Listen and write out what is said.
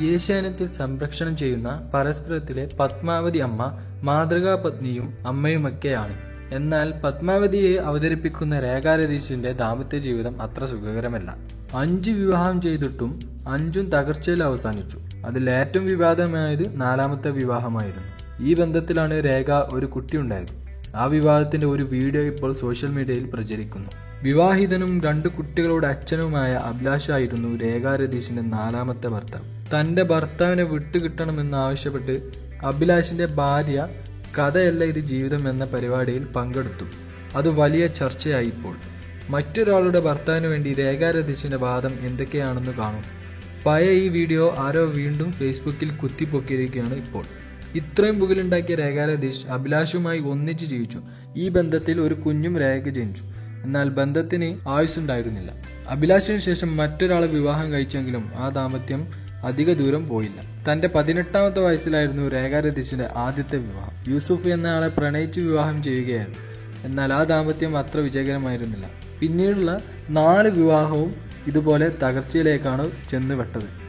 ഏഷ്യാനെറ്റിൽ സംരക്ഷണം ചെയ്യുന്ന പരസ്പരത്തിലെ പത്മാവതി അമ്മ മാതൃകാ പത്നിയും അമ്മയുമൊക്കെയാണ്. എന്നാൽ പത്മാവതിയെ അവതരിപ്പിക്കുന്ന രേഖാ രതീഷിന്റെ ദാമ്പത്യ ജീവിതം അത്ര സുഖകരമല്ല. അഞ്ച് വിവാഹം ചെയ്തിട്ടും അഞ്ചും തകർച്ചയിൽ അവസാനിച്ചു. അതിൽ ഏറ്റവും വിവാദമായത് നാലാമത്തെ വിവാഹമായിരുന്നു. ഈ ബന്ധത്തിലാണ് രേഖ ഒരു കുട്ടി കുട്ടിയുണ്ടായത്. ആ വിവാഹത്തിന്റെ ഒരു വീഡിയോ ഇപ്പോൾ സോഷ്യൽ മീഡിയയിൽ പ്രചരിക്കുന്നു. വിവാഹിതനും രണ്ട് കുട്ടികളുടെ അച്ഛനുമായ അഭിലാഷായിരുന്നു രേഖാ രതീഷിന്റെ നാലാമത്തെ ഭർത്താവ്. തന്റെ ഭർത്താവിനെ വിട്ടുകിട്ടണമെന്ന് ആവശ്യപ്പെട്ട് അഭിലാഷിന്റെ ഭാര്യ കഥയല്ല ഇത് ജീവിതം എന്ന പരിപാടിയിൽ പങ്കെടുത്തു. അത് വലിയ ചർച്ചയായിപ്പോൾ. മറ്റൊരാളുടെ ഭർത്താവിന് വേണ്ടി രേഖാരതീശിന്റെ വാദം എന്തൊക്കെയാണെന്ന് കാണും. പഴയ ഈ വീഡിയോ ആരോ വീണ്ടും ഫേസ്ബുക്കിൽ കുത്തിപ്പൊക്കിയിരിക്കുകയാണ് ഇപ്പോൾ. ഇത്രയും പുകലുണ്ടാക്കിയ രേഖാരതീഷ് അഭിലാഷുമായി ഒന്നിച്ച് ജീവിച്ചു. ഈ ബന്ധത്തിൽ ഒരു കുഞ്ഞും രേഖ ജനിച്ചു. എന്നാൽ ബന്ധത്തിന് ആയുസ്സുണ്ടായിരുന്നില്ല. അഭിലാഷിന് ശേഷം മറ്റൊരാളെ വിവാഹം കഴിച്ചെങ്കിലും ആ ദാമ്പത്യം അധിക ദൂരം പോയില്ല. തന്റെ പതിനെട്ടാമത്തെ വയസ്സിലായിരുന്നു രേഖാ രതീഷിന്റെ ആദ്യത്തെ വിവാഹം. യൂസുഫ് എന്നയാളെ പ്രണയിച്ച് വിവാഹം ചെയ്യുകയായിരുന്നു. എന്നാൽ ആ ദാമ്പത്യം അത്ര വിജയകരമായിരുന്നില്ല. പിന്നീടുള്ള നാല് വിവാഹവും ഇതുപോലെ തകർച്ചയിലേക്കാണ് ചെന്നുപെട്ടത്.